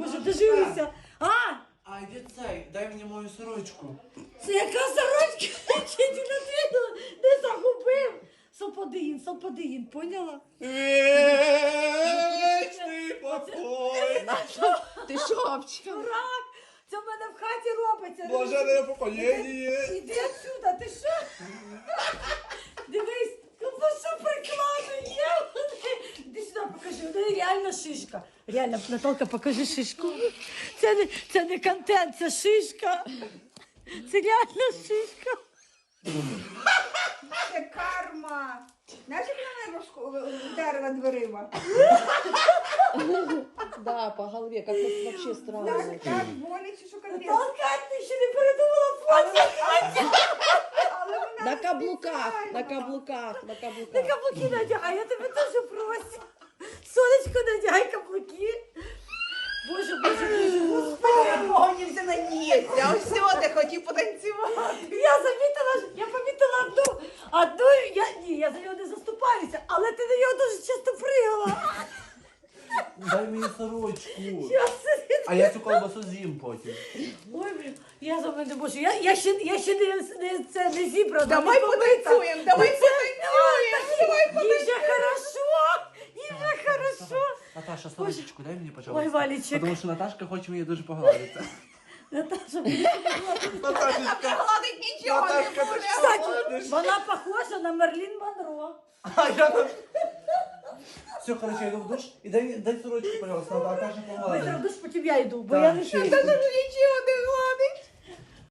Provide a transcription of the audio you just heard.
боже, доживися. А, А йди цей, дай мені мою сорочку. це яка сорочка? Чи ти надвинула? Не загубив? Соподиїн, соподиїн, поняла? Вічний покой. Ти шопчик. Дурак! Це в мене в хаті робиться. Блажене покоєння. Іди отсюда, ти що? Дивись, ну що приклади є? Сюди, покажи. Ну реально шишка. Реально, Наталка, покажи шишку. Це не, це не контент, це шишка. Це реально шишка. Це карма. Знаєш, як на мене розко- вдарила дверима? Да, по голове, как это вообще странно. Так, так, боляче, що капець. Наталка, ти ще не передумала фото. Але вона На каблуках, на спеціально. каблуках, на каблуках. каблуки надягай, я тебе теж просю. Сонечко, надягай каблуки. Боже, боже, боже, господи. Погонівся на ність, а ось сьогодні хотів потанцювати. Я замітила, я помітила одну, одну, я, ні, я за нього не заступаюся, але ти на нього дуже часто пригала. Дай мені сорочку. Я сиділа. А я цю колбасу з'їм потім. Ой, блін, я за мене можу. Я, я ще, я ще не, не, це не зібрана. Давай потанцюємо, давай потанцюємо, давай Їй вже хорошо, їй вже хорошо. Наташа, сорочку, дай мені, пожалуйста. Ой, Валічик. Тому що Наташка хоче мені дуже погладити. Наташа, Наташечка. Гладить нічого не буде. кстати, вона похожа на Мерлін Монро. А я тут... Все, короче, я йду в душ. І дай, дай сорочку, пожалуйста, Наташа Ми погладить. душ, потім я йду, бо я не знаю. Та нічого не гладить.